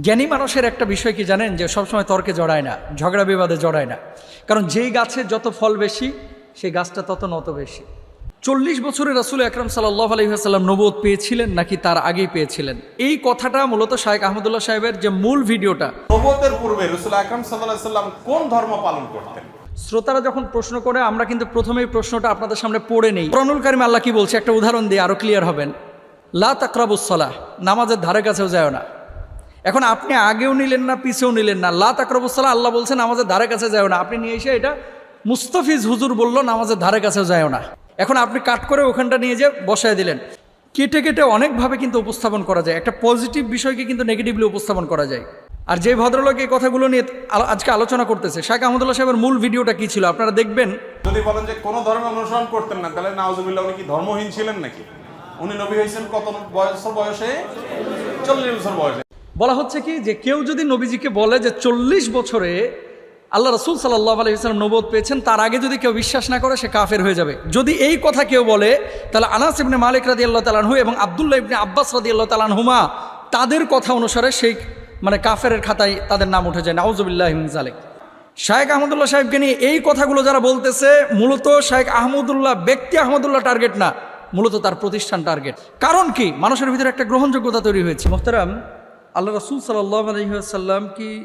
জ্ঞানী মানুষের একটা বিষয় কি জানেন? যে সবসময় তর্কে জড়ায় না ঝগড়া বিবাদে জড়ায় না। কারণ যেই গাছের যত ফল বেশি সেই গাছটা তত নত বেশি। চল্লিশ বছরের রাসুল আকরম সাল্লাহ আলহিহাসাল্লাম নবোধ পেয়েছিলেন নাকি তার আগেই পেয়েছিলেন? এই কথাটা মূলত শাহেক আহমদুল্লাহ সাহেবের যে মূল ভিডিওটা। নবতের পূর্বে রসুল আকরম সাল্লাহ সাল্লাম কোন ধর্ম পালন করতেন? শ্রোতারা যখন প্রশ্ন করে আমরা কিন্তু প্রথমেই প্রশ্নটা আপনাদের সামনে পড়ে নেই। প্রণুল কারিম আল্লাহ কি বলছে? একটা উদাহরণ দিয়ে আরও ক্লিয়ার হবেন। লা তাকরাবুসলাহ নামাজের ধারে কাছেও যায় না। এখন আপনি আগেও নিলেন না, পিছেও নিলেন না। লা তাকরাবুসলাহ আল্লাহ বলছেন, নামাজের ধারে কাছে যায় না। আপনি নিয়ে এসে এটা মুস্তাফিজ হুজুর বলল, নামাজের ধারে কাছে যায় না। এখন আপনি কাট করে ওখানটা নিয়ে যে বসায় দিলেন। কেটে কেটে অনেকভাবে কিন্তু উপস্থাপন করা যায়। একটা পজিটিভ বিষয়কে কিন্তু নেগেটিভলি উপস্থাপন করা যায়। আর যে ভদ্রলোক এই কথাগুলো নিয়ে আজকে আলোচনা করতেছে শাহ আহমদুল্লাহ সাহেবের মূল ভিডিওটা কি ছিল? আপনারা দেখবেন যদি বলেন যে কোনো ধর্ম অনুসরণ করতেন না, তাহলে নাওজুবিল্লাহ উনি কি ধর্মহীন ছিলেন নাকি? উনি নবী হয়েছেন কত বয়স বয়সে? চল্লিশ বছর বয়সে। বলা হচ্ছে কি যে কেউ যদি নবীজিকে বলে যে চল্লিশ বছরে আল্লাহ রসুল সাল্লাহ আলহিসাম নবোধ পেয়েছেন, তার আগে যদি কেউ বিশ্বাস না করে, সে কাফের হয়ে যাবে। যদি এই কথা কেউ বলে, তাহলে আনাস ইবনে মালিক রাদি আল্লাহ তালানহু এবং আবদুল্লাহ ইবনে আব্বাস রাদি আল্লাহ তালানহুমা তাদের কথা অনুসারে সেই মানে কাফের খাতায় তাদের নাম উঠে যায়। নাউজুবিল্লাহ জালেক শায়েক আহমদুল্লাহ সাহেবকে নিয়ে এই কথাগুলো যারা বলতেছে, মূলত শায়েক আহমদুল্লাহ ব্যক্তি আহমদুল্লাহ টার্গেট না, মূলত তার প্রতিষ্ঠান টার্গেট। কারণ কি? মানুষের ভিতরে একটা গ্রহণযোগ্যতা তৈরি হয়েছে। মোহতারাম আল্লাহ রসুল সাল্লাহ আলহিহাসাল্লাম কি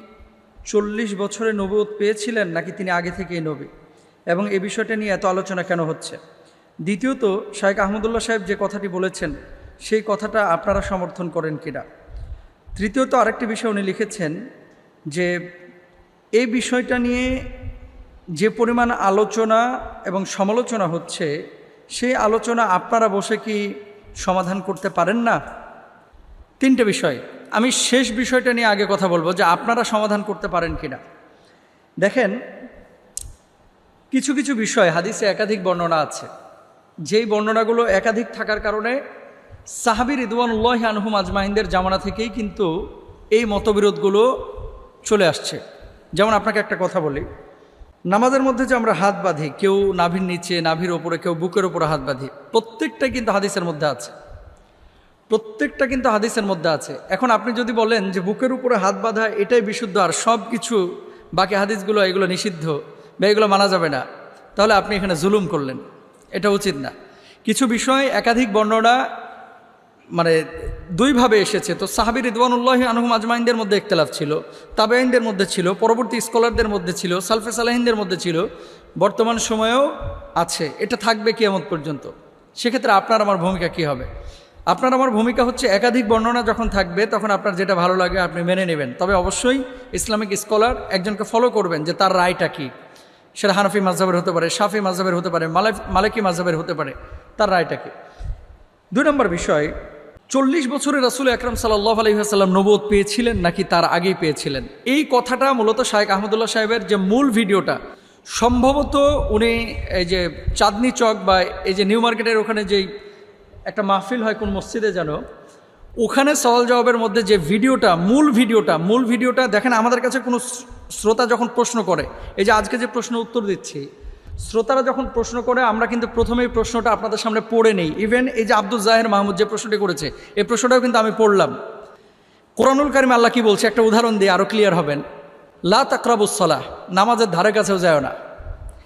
চল্লিশ বছরে নবুত পেয়েছিলেন নাকি তিনি আগে থেকেই নবী? এবং এ বিষয়টা নিয়ে এত আলোচনা কেন হচ্ছে? দ্বিতীয়ত শাহেক আহমদুল্লাহ সাহেব যে কথাটি বলেছেন, সেই কথাটা আপনারা সমর্থন করেন কিনা? তৃতীয়ত, আরেকটি বিষয় উনি লিখেছেন যে এই বিষয়টা নিয়ে যে পরিমাণ আলোচনা এবং সমালোচনা হচ্ছে, সেই আলোচনা আপনারা বসে কি সমাধান করতে পারেন না? তিনটে বিষয়। আমি শেষ বিষয়টা নিয়ে আগে কথা বলব যে আপনারা সমাধান করতে পারেন কিনা। দেখেন, কিছু কিছু বিষয় হাদিসে একাধিক বর্ণনা আছে। যেই বর্ণনাগুলো একাধিক থাকার কারণে সাহাবির রিদওয়ানুল্লাহ আনহুম আজমাহিনদের জামানা থেকেই কিন্তু এই মতবিরোধগুলো চলে আসছে। যেমন আপনাকে একটা কথা বলি, নামাজের মধ্যে যে আমরা হাত বাঁধি, কেউ নাভির নিচে, নাভির ওপরে, কেউ বুকের ওপরে হাত বাঁধি, প্রত্যেকটাই কিন্তু হাদিসের মধ্যে আছে। প্রত্যেকটা কিন্তু হাদিসের মধ্যে আছে। এখন আপনি যদি বলেন যে বুকের উপরে হাত বাঁধা এটাই বিশুদ্ধ আর সব কিছু বাকি হাদিসগুলো এগুলো নিষিদ্ধ বা এগুলো মানা যাবে না, তাহলে আপনি এখানে জুলুম করলেন। এটা উচিত না। কিছু বিষয় একাধিক বর্ণনা মানে দুইভাবে এসেছে। তো সাহাবির রিদওয়ানুল্লাহ আনহুম আজমাইনদের মধ্যে ইখতলাফ ছিল তাবেইনদের মধ্যে ছিল, পরবর্তী স্কলারদের মধ্যে ছিল, সালফে সালাহিনদের মধ্যে ছিল, বর্তমান সময়েও আছে। এটা থাকবে কিয়ামত পর্যন্ত। সেক্ষেত্রে আপনার, আমার ভূমিকা কি হবে? আপনার আমার ভূমিকা হচ্ছে একাধিক বর্ণনা যখন থাকবে, তখন আপনার যেটা ভালো লাগে আপনি মেনে নেবেন। তবে অবশ্যই ইসলামিক স্কলার একজনকে ফলো করবেন যে তার রায়টা কী। সেটা হানফি মাঝহাবের হতে পারে, শাফি মাঝহাবের হতে পারে মালাই মালিকি মাঝহাবের হতে পারে, তার রায়টা কী। দুই নম্বর বিষয়, চল্লিশ বছরের রাসুল আকরম সাল্লাহ আলহিহাসাল্লাম নবোধ পেয়েছিলেন নাকি তার আগেই পেয়েছিলেন? এই কথাটা মূলত শাহেক আহমদুল্লাহ সাহেবের যে মূল ভিডিওটা, সম্ভবত উনি এই যে চাঁদনি চক বা এই যে নিউ মার্কেটের ওখানে যেই একটা মাহফিল হয় কোন মসজিদে যেন, ওখানে সওয়াল জবাবের মধ্যে যে ভিডিওটা, মূল ভিডিওটা মূল ভিডিওটা দেখেন আমাদের কাছে কোনো শ্রোতা যখন প্রশ্ন করে, এই যে আজকে যে প্রশ্ন উত্তর দিচ্ছি, শ্রোতারা যখন প্রশ্ন করে, আমরা কিন্তু প্রথমেই প্রশ্নটা আপনাদের সামনে পড়ে নেই। ইভেন এই যে আব্দুল জাহের মাহমুদ যে প্রশ্নটি করেছে, এই প্রশ্নটাও কিন্তু আমি পড়লাম। কোরআনুল কারিম আল্লাহ কি বলছে? একটা উদাহরণ দিয়ে আরও ক্লিয়ার হবেন। লা তাকরাবুসলাহ নামাজের ধারে কাছেও যায় না।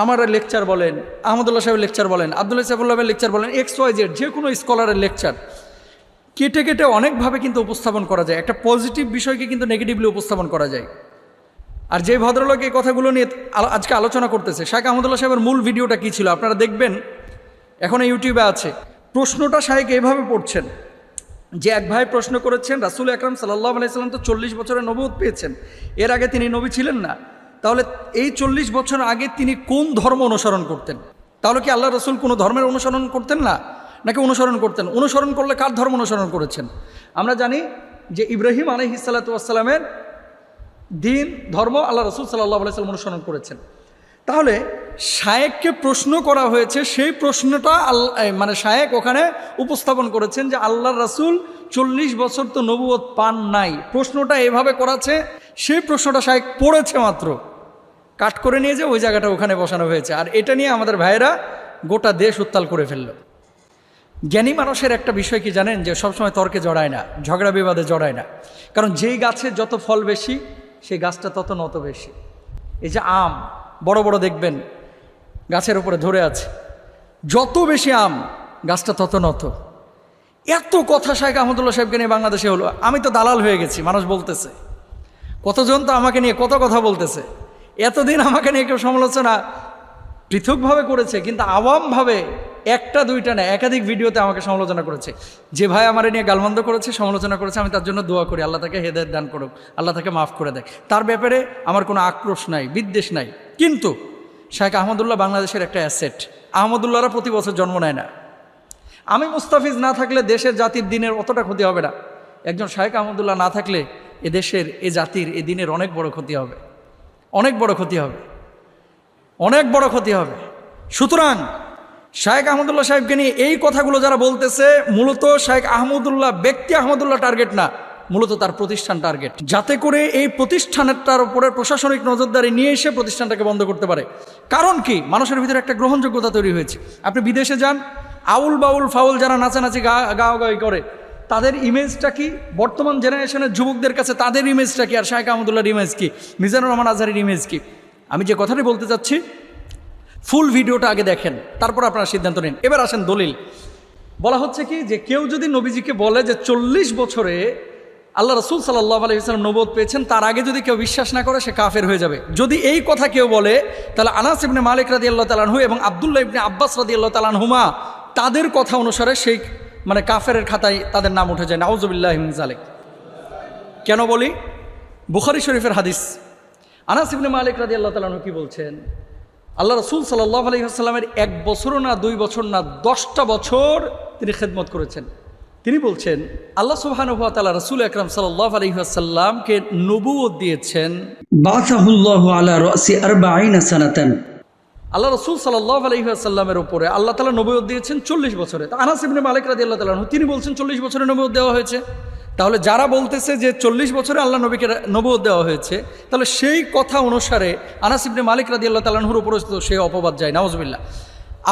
আমার লেকচার বলেন, আহমদুল্লাহ সাহেবের লেকচার বলেন, আবদুল্লাহ সাহেবুল্লাহের লেকচার বলেন এক্স ওয়াই জেড যে কোনো স্কলারের লেকচার কেটে কেটে অনেকভাবে কিন্তু উপস্থাপন করা যায়। একটা পজিটিভ বিষয়কে কিন্তু নেগেটিভলি উপস্থাপন করা যায়। আর যে ভদ্রলোক এই কথাগুলো নিয়ে আজকে আলোচনা করতেছে শাহেক আহমদুল্লাহ সাহেবের মূল ভিডিওটা কী ছিল? আপনারা দেখবেন, এখন ইউটিউবে আছে। প্রশ্নটা শাহেক এইভাবে পড়ছেন, যে এক ভাই প্রশ্ন করেছেন, রাসুল আকরাম সাল্লাহ আলাইসাল্লাম তো চল্লিশ বছরের নবুত পেয়েছেন, এর আগে তিনি নবী ছিলেন না। তাহলে এই চল্লিশ বছর আগে তিনি কোন ধর্ম অনুসরণ করতেন? তাহলে কি আল্লাহ রসুল কোনো ধর্মের অনুসরণ করতেন না? নাকি অনুসরণ করতেন? অনুসরণ করলে কার ধর্ম অনুসরণ করেছেন? আমরা জানি যে ইব্রাহিম আলহিসাল্লাতুয়াসাল্লামের দিন, ধর্ম আল্লাহ রসুল সাল্লাহ আলাইসাল্লাম অনুসরণ করেছেন। তাহলে শায়েককে প্রশ্ন করা হয়েছে, সেই প্রশ্নটা আল্লাহ মানে শায়েক ওখানে উপস্থাপন করেছেন যে আল্লাহ রাসূল চল্লিশ বছর তো নবুয়ত পান নাই। প্রশ্নটা এভাবে করাছে, সেই প্রশ্নটা শায়েক পড়েছে মাত্র। কাট করে নিয়ে যে ওই জায়গাটা ওখানে বসানো হয়েছে। আর এটা নিয়ে আমাদের ভাইয়েরা গোটা দেশ উত্তাল করে ফেলল। জ্ঞানী মানুষের একটা বিষয় কি জানেন? যে সবসময় তর্কে জড়ায় না, ঝগড়া বিবাদে জড়ায় না। কারণ যেই গাছের যত ফল বেশি, সেই গাছটা তত নত বেশি। এই যে আম, বড় বড় দেখবেন, গাছের উপরে ধরে আছে। যত বেশি আম, গাছটা তত নত। এত কথা শাহেখ আহমদুল্লাহ সাহেবকে নিয়ে বাংলাদেশে হলো। আমি তো দালাল হয়ে গেছি, মানুষ বলতেছে। কতজন তো আমাকে নিয়ে কত কথা বলতেছে। এতদিন আমাকে নিয়ে কেউ সমালোচনা পৃথকভাবে করেছে, কিন্তু আওয়ামভাবে একটা, দুইটা না, একাধিক ভিডিওতে আমাকে সমালোচনা করেছে। যে ভাই আমার নিয়ে গালমন্দ করেছে, সমালোচনা করেছে, আমি তার জন্য দোয়া করি, আল্লাহ তাকে হেদায়ত দান করুক, আল্লাহ তাকে মাফ করে দেয়। তার ব্যাপারে আমার কোনো আক্রোশ নাই, বিদ্বেষ নাই। কিন্তু শাহেখ আহমদুল্লাহ বাংলাদেশের একটা অ্যাসেট, আহমদুল্লাহরা প্রতি বছর জন্ম নেয় না। আমি মুস্তাফিজ না থাকলে দেশের জাতির দিনের অতটা ক্ষতি হবে না। একজন শাহেখ আহমদুল্লাহ না থাকলে এ দেশের, এ জাতির, এ দিনের অনেক বড় ক্ষতি হবে। অনেক বড় ক্ষতি হবে। অনেক বড় ক্ষতি হবে। সুতরাং শাহেখ আহমদুল্লাহ সাহেবকে নিয়ে এই কথাগুলো যারা বলতেছে, মূলত শাহেখ আহমদুল্লাহ ব্যক্তি আহমদুল্লাহ টার্গেট না, মূলত তার প্রতিষ্ঠান টার্গেট যাতে করে এই প্রতিষ্ঠানেরটার উপরে প্রশাসনিক নজরদারি নিয়ে এসে প্রতিষ্ঠানটাকে বন্ধ করতে পারে। কারণ কি? মানুষের ভিতরে একটা গ্রহণযোগ্যতা তৈরি হয়েছে। আপনি বিদেশে যান, আউল বাউল ফাউল যারা নাচানাচি গা গাওয়াগাই করে তাদের ইমেজটা কি? বর্তমান জেনারেশনের যুবকদের কাছে তাদের ইমেজটা কি? আর শাহেখ আহমদুল্লাহর ইমেজ কি? মিজানুর রহমান আজহারের ইমেজ কি? আমি যে কথাটি বলতে চাচ্ছি ফুল ভিডিওটা আগে দেখেন, তারপর আপনারা সিদ্ধান্ত নিন। এবার আসেন দলিল। বলা হচ্ছে কি যে, কেউ যদি নবীজিকে বলে যে চল্লিশ বছরে আল্লাহ রসুল সাল্লাহ আলহিহাল্লাম নবোধ পেয়েছেন, তার আগে যদি কেউ বিশ্বাস না করে, সে কাফের হয়ে যাবে। যদি এই কথা কেউ বলে, তাহলে আনাস ইবনে মালিক রাদি আল্লাহ তালানহু এবং আবদুল্লাহ ইবনে আব্বাস রাদি আল্লাহ তালানহুমা তাদের কথা অনুসারে সেই মানে কাফের খাতায় তাদের নাম উঠে যায় নাউজবিল্লাহ জালেক কেন বলি? বুখারি শরীফের হাদিস। আনাস ইবনে মালিক রাজি আল্লাহ তালু কি বলছেন? আল্লাহ রসুল সাল্লাহ আলহিহাস্লামের এক বছরও না, দুই বছর না, দশটা বছর তিনি খেদমত করেছেন। তিনি বলছেন, আল্লাহ সুবাহানুয়া তালা রসুল আকরাম সাল্লাহ আলহিহাসাল্লামকে নবুও দিয়েছেন আল্লাহ রসুল সাল্লাহ আলহিহাসাল্লামের উপরে আল্লাহ তালা নবৈত দিয়েছেন চল্লিশ বছরে। আনাস ইবনে মালিক রাজি আল্লাহ তালু তিনি বলছেন চল্লিশ বছরে নবৈত দেওয়া হয়েছে। তাহলে যারা বলতেছে যে চল্লিশ বছরে আল্লাহ নবীকে নবত দেওয়া হয়েছে, তাহলে সেই কথা অনুসারে আনাস ইবনে মালিক রাজি আল্লাহ তালাহুর উপরে সে অপবাদ যায় নওয়াজবিল্লা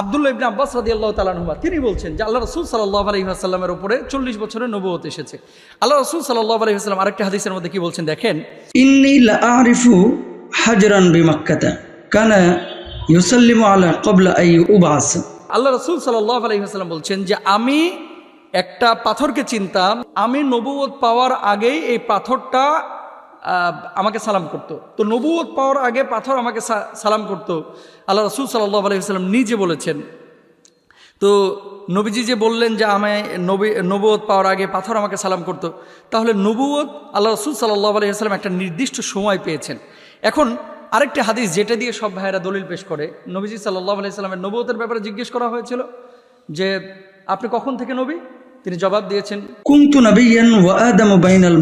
আবদুল্লা ইবনে আব্বাস রাজি আল্লাহ তালুমা তিনি বলছেন যে আল্লাহ রসুল সাল্লাহ আলহিহাসাল্লামের উপরে চল্লিশ বছরে নবত এসেছে। আল্লাহ রসুল সাল্লাহ আলহিহাসাল্লাম আরেকটা হাদিসের মধ্যে কি বলছেন দেখেন? ইন্নি আরিফু হাজরান বিমাক্কাতা কানা ইউসাল্লিম আল্লাহ কবলা উবাস আল্লাহ রসুল আলাইহি আলহিহাস্লাম বলছেন যে আমি একটা পাথরকে চিনতাম, আমি নবুয়ত পাওয়ার আগেই এই পাথরটা আমাকে সালাম করত। তো নবুয়ত পাওয়ার আগে পাথর আমাকে সালাম করত। আল্লাহ রসুল সাল্লাহ আলহিহাস্লাম নিজে বলেছেন তো নবীজি যে বললেন যে আমি নবী নবুয়ত পাওয়ার আগে পাথর আমাকে সালাম করত। তাহলে নবুয়ত আল্লাহ রসুল সাল্লাহ আলহিহাস্লাম একটা নির্দিষ্ট সময় পেয়েছেন এখন আরেকটি হাদিস যেটা দিয়ে সব ভাইয়েরা দলিল পেশ করে নবীজি সাল্লাহ আলাইসাল্লামের নবতের ব্যাপারে জিজ্ঞেস করা হয়েছিল যে আপনি কখন থেকে নবী? তিনি জবাব দিয়েছেন কুংতু বাইনাল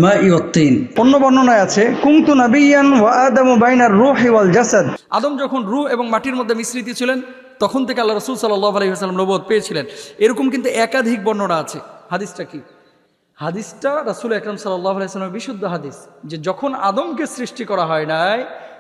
বর্ণনায় আছে কুংতু ওয়া আদম যখন রু এবং মাটির মধ্যে মিশ্রিত ছিলেন তখন থেকে আল্লাহ রসুল সাল্লাহ আলাইহি নবোধ পেয়েছিলেন। এরকম কিন্তু একাধিক বর্ণনা আছে। হাদিসটা কি? হাদিসটা রসুল একরম সাল্লাহ আলহিহাস্লামের বিশুদ্ধ হাদিস যে যখন আদমকে সৃষ্টি করা হয় নাই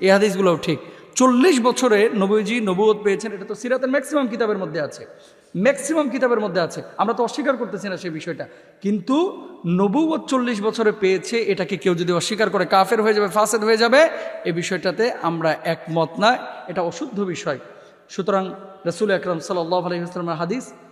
এই হাদিসগুলোও ঠিক। চল্লিশ বছরে নবীজি নবুয়ত পেয়েছেন, এটা তো সিরাতের ম্যাক্সিমাম কিতাবের মধ্যে আছে। ম্যাক্সিমাম কিতাবের মধ্যে আছে। আমরা তো অস্বীকার করতেছি না সেই বিষয়টা। কিন্তু নবুয়ত চল্লিশ বছরে পেয়েছে, এটাকে কেউ যদি অস্বীকার করে কাফের হয়ে যাবে, ফাসেদ হয়ে যাবে এই বিষয়টাতে আমরা একমত না। এটা অশুদ্ধ বিষয়। সুতরাং রসুল আকরম সাল্লাহ আলহিহাস্লামের হাদিস